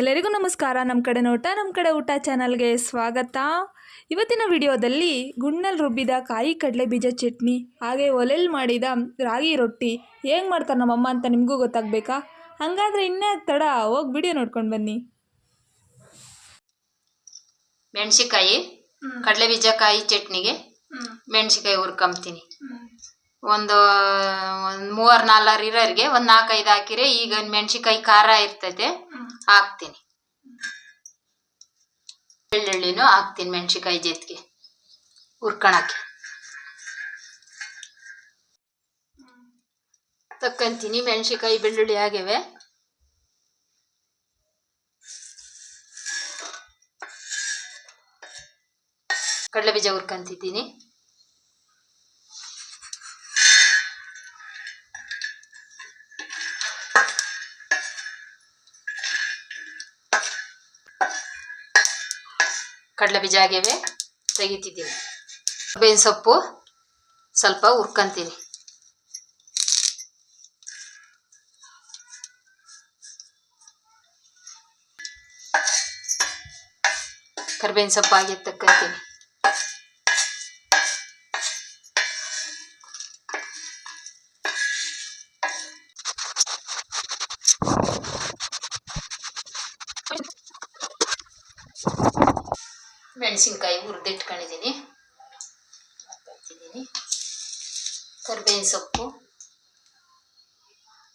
ಎಲ್ಲರಿಗೂ ನಮಸ್ಕಾರ. ನಮ್ಮ ಕಡೆ ನೋಟ ನಮ್ಮ ಕಡೆ ಊಟ ಚಾನಲ್ಗೆ ಸ್ವಾಗತ. ಇವತ್ತಿನ ವಿಡಿಯೋದಲ್ಲಿ ಗುಣ್ಣಲ್ಲಿ ರುಬ್ಬಿದ ಕಾಯಿ ಕಡಲೆ ಬೀಜ ಚಟ್ನಿ ಹಾಗೆ ಒಲೆಯಲ್ಲಿ ಮಾಡಿದ ರಾಗಿ ರೊಟ್ಟಿ ಹೇಗೆ ಮಾಡ್ತಾರೆ ನಮ್ಮಮ್ಮ ಅಂತ ನಿಮಗೂ ಗೊತ್ತಾಗಬೇಕಾ? ಹಾಗಾದರೆ ಇನ್ನೇ ತಡ ಹೋಗಿ ವಿಡಿಯೋ ನೋಡ್ಕೊಂಡು ಬನ್ನಿ. ಮೆಣಸಿಕಾಯಿ ಕಡಲೆ ಬೀಜ ಕಾಯಿ ಚಟ್ನಿಗೆ ಮೆಣಸಿಕಾಯಿ ಹುರ್ಕೊಂಬ್ತೀನಿ. ಒಂದು ಒಂದು ಮೂವರ್ ನಾಲ್ವರು ಇರೋರಿಗೆ ಒಂದು ನಾಲ್ಕೈದು ಹಾಕಿರೆ ಈಗ ಮೆಣಸಿಕಾಯಿ ಖಾರ ಇರ್ತೈತೆ. ಹಾಕ್ತೀನಿ. ಬೆಳ್ಳುಳ್ಳಿನೂ ಹಾಕ್ತೀನಿ ಮೆಣಸಿಕಾಯಿ ಜೊತೆಗೆ ಹುರ್ಕೊಳಕ್ಕೆ ತಕ್ಕಂತೀನಿ ಮೆಣಸಿಕಾಯಿ ಬೆಳ್ಳುಳ್ಳಿ ಆಗಿವೆ. ಕಡಲೆ ಬೀಜ ಹುರ್ಕೊಂತಿದ್ದೀನಿ. ಕಡಲೆ ಬೀಜ ಆಗ್ಯವೆ ತೆಗಿತಿದ್ದೀನಿ. ಬೇವಿನ ಸೊಪ್ಪು ಸ್ವಲ್ಪ ಹುರ್ಕೊಂತೀನಿ. ಕರ್ಬೇವಿನ ಸೊಪ್ಪು ಆಗಿ ತಕ್ಕಂತೀನಿ ಮೆಣಸಿನ್ಕಾಯಿ ಹುರಿದಿಟ್ಕೊಂಡಿದ್ದೀನಿ ಹಾಕ್ತಿದ್ದೀನಿ ಕರ್ಬೇವಿನ ಸೊಪ್ಪು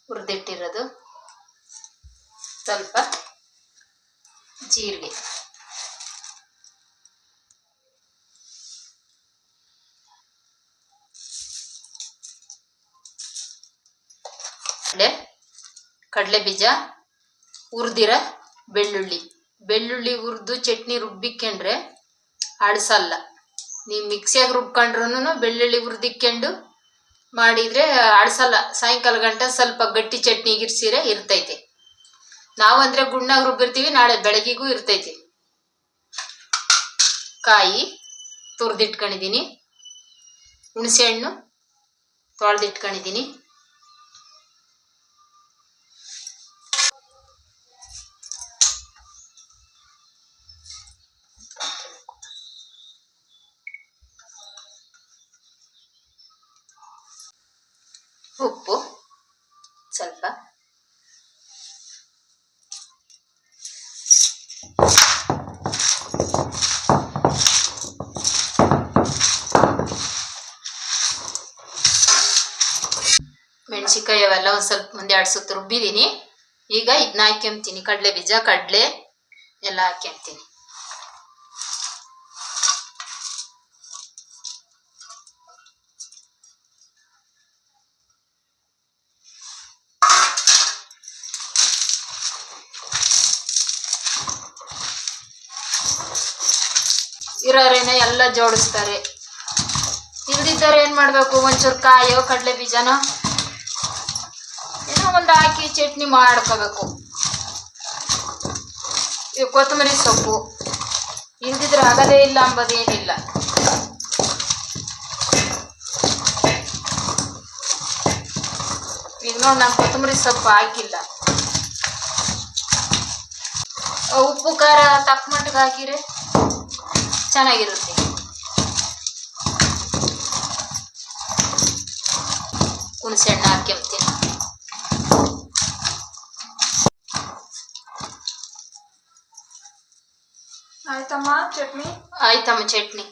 ಹುರಿದಿಟ್ಟಿರೋದು ಸ್ವಲ್ಪ ಜೀರಿಗೆ. ಕಡಲೆ ಕಡಲೆ ಬೀಜ ಹುರಿದಿರ ಬೆಳ್ಳುಳ್ಳಿ. ಬೆಳ್ಳುಳ್ಳಿ ಹುರಿದು ಚಟ್ನಿ ರುಬ್ಬಿಕೊಂಡ್ರೆ ಅಳ್ಸಲ್ಲ ನೀವು ಮಿಕ್ಸಿಯಾಗಿ ರುಬ್ಕೊಂಡ್ರು ಬೆಳ್ಳುಳ್ಳಿ ಹುರಿದಿಕ್ಕೊಂಡು ಮಾಡಿದರೆ ಆಡಿಸಲ್ಲ. ಸಾಯಂಕಾಲ ಗಂಟೆ ಸ್ವಲ್ಪ ಗಟ್ಟಿ ಚಟ್ನಿ ಗಿರ್ಸಿರೆ ಇರ್ತೈತೆ. ನಾವಂದ್ರೆ ಗುಣ್ಣಾಗ ರುಬ್ಬಿರ್ತೀವಿ, ನಾಳೆ ಬೆಳಗಿಗೂ ಇರ್ತೈತಿ. ಕಾಯಿ ತುರ್ದಿಟ್ಕೊಂಡಿದ್ದೀನಿ ಹುಣಸೆ ಹಣ್ಣು ತೊಳೆದಿಟ್ಕೊಂಡಿದ್ದೀನಿ ಮೆಣಸಿನ್ಕಾಯಿ ಅವೆಲ್ಲ ಒಂದು ಸ್ವಲ್ಪ ಮುಂದೆ ಎರಡು ಸುತ್ತು ರುಬ್ಬಿದ್ದೀನಿ ಈಗ ಇದನ್ನ ಹಾಕ್ಯಂತೀನಿ ಕಡಲೆ ಬೀಜ, ಕಡಲೆ ಎಲ್ಲ ಹಾಕ್ಯಂತೀನಿ ಇರೋರೇನೆ ಎಲ್ಲ ಜೋಡಿಸ್ತಾರೆ. ಇಲ್ದಿದ್ದಾರೆ ಏನ್ ಮಾಡಬೇಕು? ಒಂಚೂರು ಕಾಯೋ ಕಡಲೆ ಬೀಜನೋ? ಒಂದು ಹಾಕಿ ಚಟ್ನಿ ಮಾಡ್ಕೋಬೇಕು. ಈ ಕೊತ್ತಂಬರಿ ಸೊಪ್ಪು. ಇಲ್ದಿದ್ರೆ ಆಗದೇ ಇಲ್ಲ ಅಂಬೋದೇನಿಲ್ಲ. ಈಗ ನೋಡಿ ನಾನು ಕೊತ್ತಂಬರಿ ಸೊಪ್ಪು ಹಾಕಿಲ್ಲ. ಉಪ್ಪು, ಖಾರ ತಕ್ಕ ಮಟ್ಟಿಗೆ ಹಾಕಿರೆ ಚೆನ್ನಾಗಿರುತ್ತೆ. ಹುಣಸೆ ಹಣ್ಣು ಹಾಕ್ಯಂತೀನಿ ಆಯ್ತಮ್ಮ ಚಟ್ನಿ ಆಯ್ತಮ್ಮ ಚಟ್ನಿ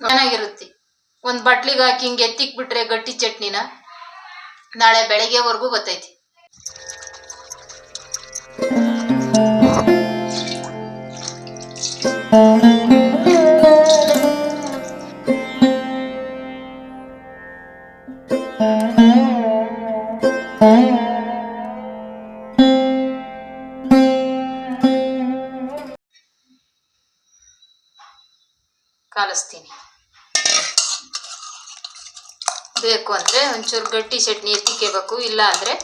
ಚೆನ್ನಾಗಿರುತ್ತೆ. ಒಂದ್ ಬಟ್ಲಿಗೆ ಹಾಕಿ ಹಿಂಗೆ ಎತ್ತಿಕ್ ಬಿಟ್ರೆ ಗಟ್ಟಿ ಚಟ್ನಿನ ನಾಳೆ ಬೆಳಿಗ್ಗೆವರೆಗೂ ಗೊತ್ತೈತಿ. ಬೇಕು ಅಂದರೆ ಒಂಚೂರು ಗಟ್ಟಿ ಚಟ್ನಿ ಎತ್ತಿಕ್ಕೋಬೇಕು ಇಲ್ಲ ಅಂದರೆ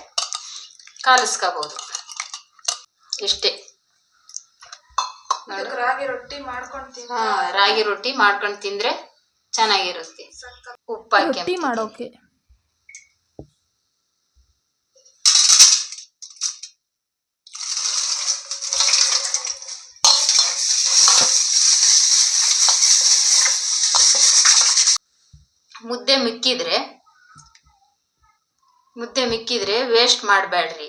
ಕಾಲಿಸ್ಕೋಬೋದು. ಇಷ್ಟೇ ರಾಗಿ ರೊಟ್ಟಿ ಮಾಡ್ಕೊಂಡು ಹಾ, ರಾಗಿ ರೊಟ್ಟಿ ಮಾಡ್ಕೊಂಡು ತಿಂದ್ರೆ ಚೆನ್ನಾಗಿರುತ್ತೆ. ಉಪ್ಪು ಹಾಕಿ ರೊಟ್ಟಿ ಮಾಡೋಕೆ. ಮುದ್ದೆ ಮಿಕ್ಕಿದ್ರೆ ಮುದ್ದೆ ಮಿಕ್ಕಿದ್ರೆ ವೇಸ್ಟ್ ಮಾಡಬೇಡ್ರಿ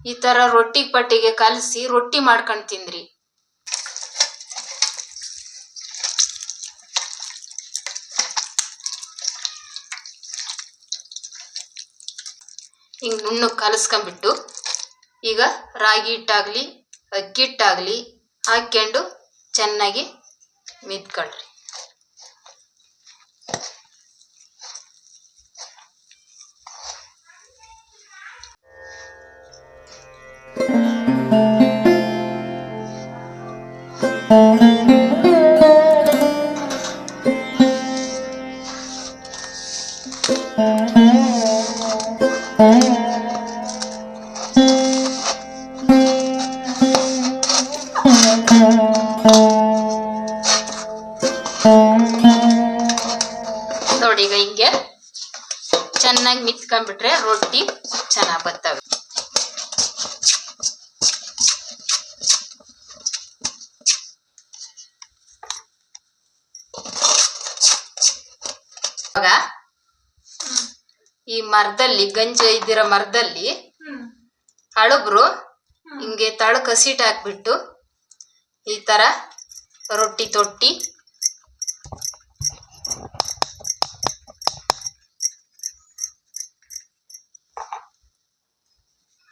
ಈ ಥರ ರೊಟ್ಟಿ ಪಟ್ಟಿಗೆ ಕಲಸಿ ರೊಟ್ಟಿ ಮಾಡ್ಕೊಂಡು ತಿಂದ್ರಿ. ಹಿಂಗೆ ನುಣ್ಣು ಕಲಸ್ಕೊಂಬಿಟ್ಟು ಈಗ ರಾಗಿ ಹಿಟ್ಟಾಗಲಿ, ಅಕ್ಕಿ ಹಿಟ್ಟಾಗಲಿ ಹಾಕ್ಕೊಂಡು ಚೆನ್ನಾಗಿ ಮಿದ್ಕೊಳ್ರಿ ನೋಡಿ ಈಗ ಹಿಂಗೆ ಚೆನ್ನಾಗಿ ಮಿತ್ಕೊಂಡ್ಬಿಟ್ರೆ ರೊಟ್ಟಿ ಚೆನ್ನಾಗಿ ಬರ್ತವೆ. ಇವಾಗ ಈ ಮರದಲ್ಲಿ ಗಂಜಿ ಇದ್ದಿರೋ ಮರದಲ್ಲಿ ಹಳಬ್ರು ಹಿಂಗೆ ತಳ ಕಸಿಟ್ ಹಾಕ್ಬಿಟ್ಟು ಈ ತರ ರೊಟ್ಟಿ ತೊಟ್ಟಿ.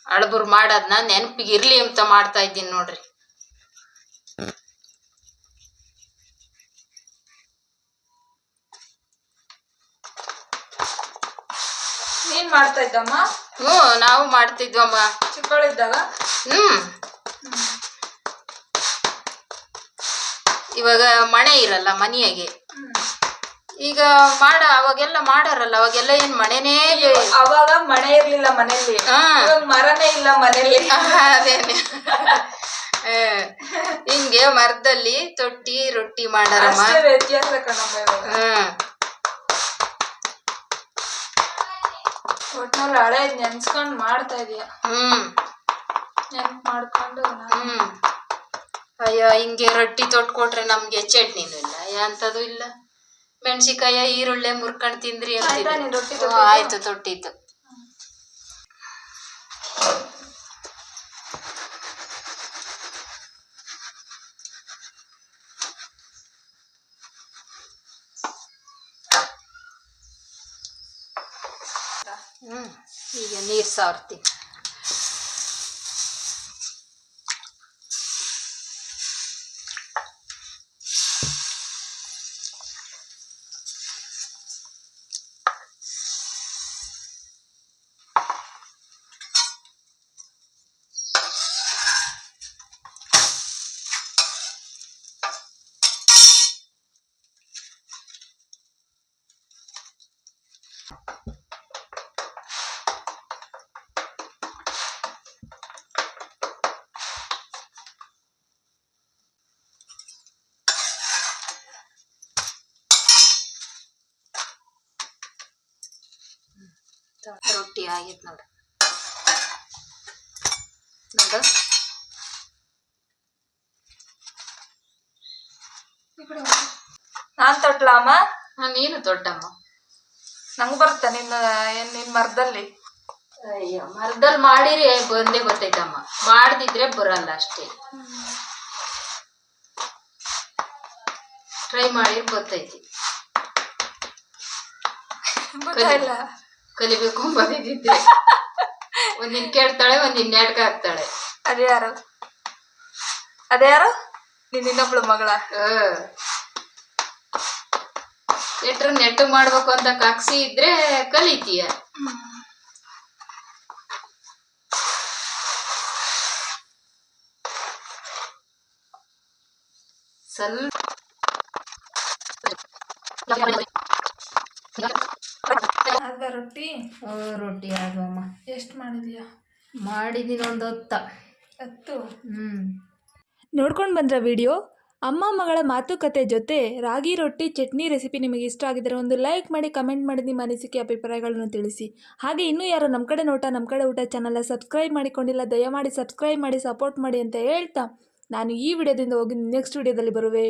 ಅಳಬುರ್ ಮಾಡೋದನ್ನ ನೆನಪಿಗೆ ಇರಲಿ ಅಂತ ಮಾಡ್ತಾ ಇದ್ದೀನಿ ನೋಡ್ರಿ. ನೀನ್ ಮಾಡ್ತಾ ಇದ್ದಮ್ಮ? ಹ್ಞೂ ನಾವು ಮಾಡ್ತಿದ್ವಮ್ಮ. ಚಿಕ್ಕವಳಿದ್ದಾಗ? ಹ್ಮ್. ಇವಾಗ ಮಳೆ ಇರಲ್ಲ ಮನೆಯಾಗೆ. ಈಗ ಮಾಡ ಅವಾಗೆಲ್ಲ ಮಾಡಾರಲ್ಲ ಅವಾಗೆಲ್ಲ ಏನ್ ಮನೆನೇ ಅವಾಗ ಮನೆ ಇರ್ಲಿಲ್ಲ ಮನೆಯಲ್ಲಿ. ಮರನೇ ಇಲ್ಲ ಮನೆಯಲ್ಲಿ. ಅದೇನೆ ಹಿಂಗೆ ಮರದಲ್ಲಿ ತೊಟ್ಟಿ ರೊಟ್ಟಿ ಮಾಡಾರಮ್ಮ. ಹ್ಮ್ ಒಟ್ನಲ್ಲಿ ಹಳೆ ನೆನ್ಸ್ಕೊಂಡ್ ಮಾಡ್ತಾ ಇದೀಯ. ಹ್ಮ್. ನೆನ್ಪ್ ಮಾಡ್ಕೊಂಡು ಹ್ಮ್. ಅಯ್ಯೋ ಹಿಂಗೆ ರೊಟ್ಟಿ ತೊಟ್ಟು ಕೊಟ್ರೆ ನಮ್ಗೆ ಚಟ್ನಿನೂ ಇಲ್ಲ. ಯಾಂತದು ಇಲ್ಲ. ಮೆಣಸಿಕಾಯ ಈರುಳ್ಳಿ ಮುರ್ಕೊಂಡು ತಿಂದ್ರಿ ಆಯ್ತು ತೊಟ್ಟಿದ್ದು? ತೊಟ್ಟಿತ್ತು ಹ್ಮ್ ಈಗ ನೀರ್ ಸಾರ್ತೀನಿ ಆಗೈತೆ ನೋಡ್ರಿ. ನೋಡು. ನಾನ್ ತೊಟ್ಲಮ್ಮ ಹಾ, ನೀನು ದೊಡ್ಡಮ್ಮ ನಂಗ್ ಬರುತ್ತ ನಿನ್ನ ಏನ್ ನಿನ್ ಮರದಲ್ಲಿ. ಅಯ್ಯೋ ಮರದಲ್ಲಿ ಮಾಡಿರಿ ಬಂದೇ ಗೊತ್ತೈತಮ್ಮ ಮಾಡ್ದಿದ್ರೆ ಬರಲ್ಲ ಅಷ್ಟೇ. ಟ್ರೈ ಮಾಡಿ ಗೊತ್ತೈತಿ ಗೊತ್ತಾಯಿಲ್ಲ ಕಲಿಬೇಕು ಬಂದಿದ್ದೆ ಒಂದಿನ ಕೇಳ್ತಾಳೆ ಒಂದಿನ ನಾಟಕ ಹಾಕ್ತಾಳೆ. ಅದ್ಯಾರು ಅದ್ಯಾರು ನಿನ್ನ ಇನ್ನೊಬ್ಳು ಮಗಳ. ಎಟ್ರ ನೆಟ್ಟು ಮಾಡ್ಬೇಕು ಅಂತ ಕಾಕ್ಸಿ ಇದ್ರೆ ಕಲಿತೀಯ. ಸ್ವಲ್ಪ ಅದ ರೊಟ್ಟಿ? ರೊಟ್ಟಿ ಆದ್ವಮ್ಮ ಎಷ್ಟು ಮಾಡಿದ್ಯಾ? ಮಾಡಿದ್ದೀನಿ ಒಂದು ಹೊತ್ತ. ಹತ್ತು? ಹ್ಞೂ ನೋಡ್ಕೊಂಡು ಬಂದ್ರ ವಿಡಿಯೋ? ಅಮ್ಮ ಮಗಳ ಮಾತುಕತೆ ಜೊತೆ ರಾಗಿ ರೊಟ್ಟಿ ಚಟ್ನಿ ರೆಸಿಪಿ ನಿಮಗೆ ಇಷ್ಟ ಆಗಿದ್ದರೆ ಒಂದು ಲೈಕ್ ಮಾಡಿ ಕಮೆಂಟ್ ಮಾಡಿ ನಿಮ್ಮ ಅನಿಸಿಕೆ ಅಭಿಪ್ರಾಯಗಳನ್ನು ತಿಳಿಸಿ. ಹಾಗೆ ಇನ್ನೂ ಯಾರು ನಮ್ಮ ಕಡೆ ನೋಟ ನಮ್ಮ ಕಡೆ ಊಟ ಚಾನಲ್ನ ಸಬ್ಸ್ಕ್ರೈಬ್ ಮಾಡಿಕೊಂಡಿಲ್ಲ ದಯಮಾಡಿ ಸಬ್ಸ್ಕ್ರೈಬ್ ಮಾಡಿ ಸಪೋರ್ಟ್ ಮಾಡಿ ಅಂತ ಹೇಳ್ತಾ ನಾನು ಈ ವಿಡಿಯೋದಿಂದ ಹೋಗಿ ನೆಕ್ಸ್ಟ್ ವಿಡಿಯೋದಲ್ಲಿ ಬರುವೆ.